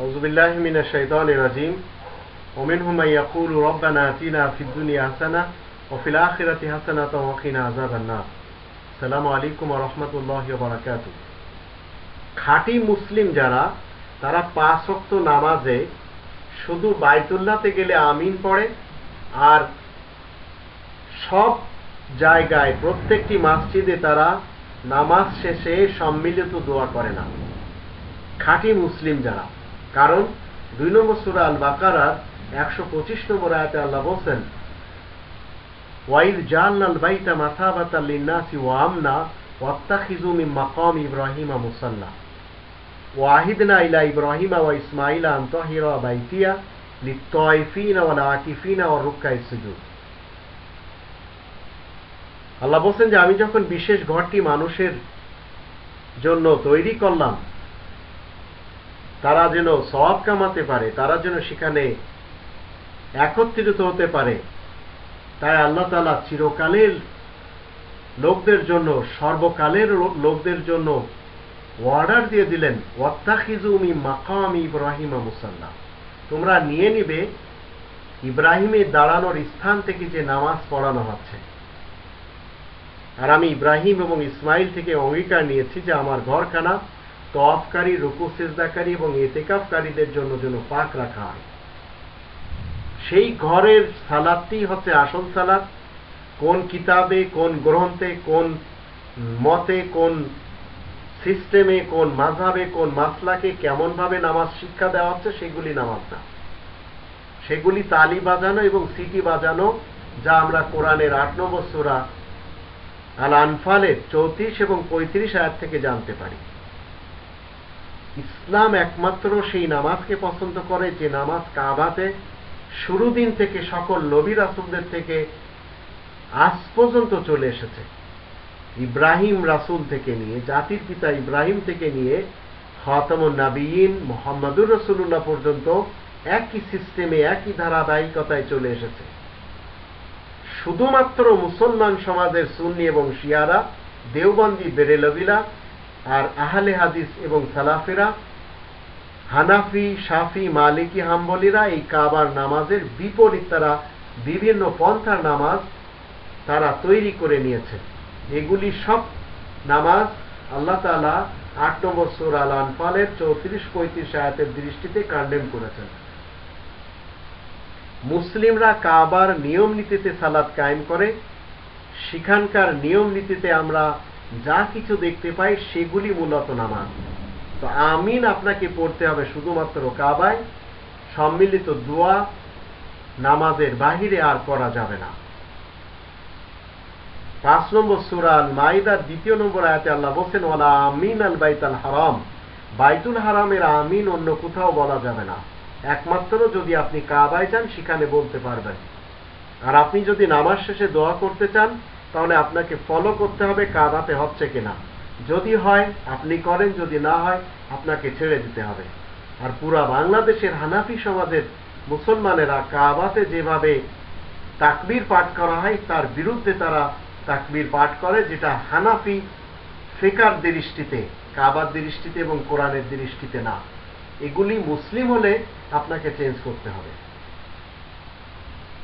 أعوذ بالله من الشيطان الرجيم ومنهم من يقول ربنا آتنا في الدنيا حسنة وفي الآخرة حسنة وقنا عذاب النار السلام عليكم ورحمة الله وبركاته খাঁটি মুসলিম যারা তারা পাঁচ ওয়াক্ত নামাজে শুধু বাইতুল্লাতে গেলে আমিন পড়ে আর সব জায়গায় প্রত্যেকটি মসজিদে তারা নামাজ শেষে সম্মিলিত দোয়া করে না খাঁটি মুসলিম যারা কারণ দুই নম্বর সুরা আল বাকারার একশো পঁচিশ নম্বর আয়াতে আল্লাহ বলছেন, ওয়াইদ বাইতা লিন্নাসি আমনা মিন মাকাম মুসাল্লা। ওয়াহিদনা ইলা ইব্রাহিমা ওয়া ইসমাইলা আন বাইতিয়া লিত্তাইফিনা ওয়াল আকিফিনা সুজুদ। আল্লাহ বলছেন যে আমি যখন বিশেষ ঘরটি মানুষের জন্য তৈরি করলাম তারা যেন সওয়াব কামাতে পারে, তারা যেন সেখানে একত্রিত হতে পারে, তাই আল্লাহ তালা চিরকালের লোকদের জন্য, সর্বকালের লোকদের জন্য অর্ডার দিয়ে দিলেন ওয়াত্তাখিজুমি মাকাম ইব্রাহিমা মুসাল্লা। তোমরা নিয়ে নিবে ইব্রাহিমের দাঁড়ানোর স্থান থেকে যে নামাজ পড়ানো হচ্ছে। আর আমি ইব্রাহিম এবং ইসমাইল থেকে অঙ্গীকার নিয়েছি যে আমার ঘরখানা তফকারী রুকু, সেজদাকারী এবং এতেকাফকারীদের জন্য যেন পাক রাখা হয়। সেই ঘরের সালাদটি হচ্ছে আসল সালাদ। কোন কিতাবে, কোন গ্রন্থে, কোন মতে, কোন সিস্টেমে, কোন মাঝাবে কোন মাসলাকে কেমনভাবে নামাজ শিক্ষা দেওয়া হচ্ছে, সেগুলি নামাজ না। সেগুলি তালি বাজানো এবং সিটি বাজানো, যা আমরা কোরআনের আট নম্বর সুরা আল আনফালের চৌত্রিশ এবং পঁয়ত্রিশ আয়াত থেকে জানতে পারি। ইসলাম একমাত্র সেই নামাজকে পছন্দ করে, যে নামাজ কাবাতে শুরু দিন থেকে সকল নবী রাসুলদের থেকে আজ পর্যন্ত চলে এসেছে। ইব্রাহিম রাসুল থেকে নিয়ে, জাতির পিতা ইব্রাহিম থেকে নিয়ে খতমুন নাবিয়িন মোহাম্মদুর রসুল্লাহ পর্যন্ত একই সিস্টেমে, একই ধারাবাহিকতায় চলে এসেছে। শুধুমাত্র মুসলমান সমাজের সুন্নি এবং শিয়ারা দেওবন্দি বেরেলবিলা আর আহলে হাদিস এবং সালাফেরা, হানাফি সাফি মালিকি, হাম্বলিরা এই কাবার নামাজের বিপরীত তারা বিভিন্ন পন্থার নামাজ তারা তৈরি করে নিয়েছে। এগুলি সব নামাজ আল্লাহ তালা আট নম্বর সুর আল আনফালের চৌত্রিশ, পঁয়ত্রিশ আয়াতের দৃষ্টিতে কান্ডেম করেছেন। মুসলিমরা কাবার নিয়ম নীতিতে সালাদ কায়েম করে, সেখানকার নিয়ম নীতিতে আমরা যা কিছু দেখতে পাই সেগুলি মূলত নামাজ। তো আমিন আপনাকে পড়তে হবে শুধুমাত্র কাবায়। সম্মিলিত দোয়া নামাজের বাহিরে আর করা যাবে না। পাঁচ নম্বর সুরাল মাইদার দ্বিতীয় নম্বর আয়াতে আল্লাহ বলছেন ওলা আমিন আল বাইতাল হারাম। বাইতুল হারামের আমিন অন্য কোথাও বলা যাবে না। একমাত্র যদি আপনি কাবায় যান, সেখানে বলতে পারবেন। আর আপনি যদি নামাজ শেষে দোয়া করতে চান তাহলে আপনাকে ফলো করতে হবে কাবাতে হচ্ছে কিনা। যদি হয়, আপনি করেন, যদি না হয়, আপনাকে ছেড়ে দিতে হবে। আর পুরা বাংলাদেশের হানাফি সমাজের মুসলমানেরা কাবাতে যেভাবে তাকবির পাঠ করা হয়, তার বিরুদ্ধে তারা তাকবির পাঠ করে, যেটা হানাফি ফেকার দৃষ্টিতে, কাবার দৃষ্টিতে এবং কোরআনের দৃষ্টিতে না। এগুলি মুসলিম হলে আপনাকে চেঞ্জ করতে হবে।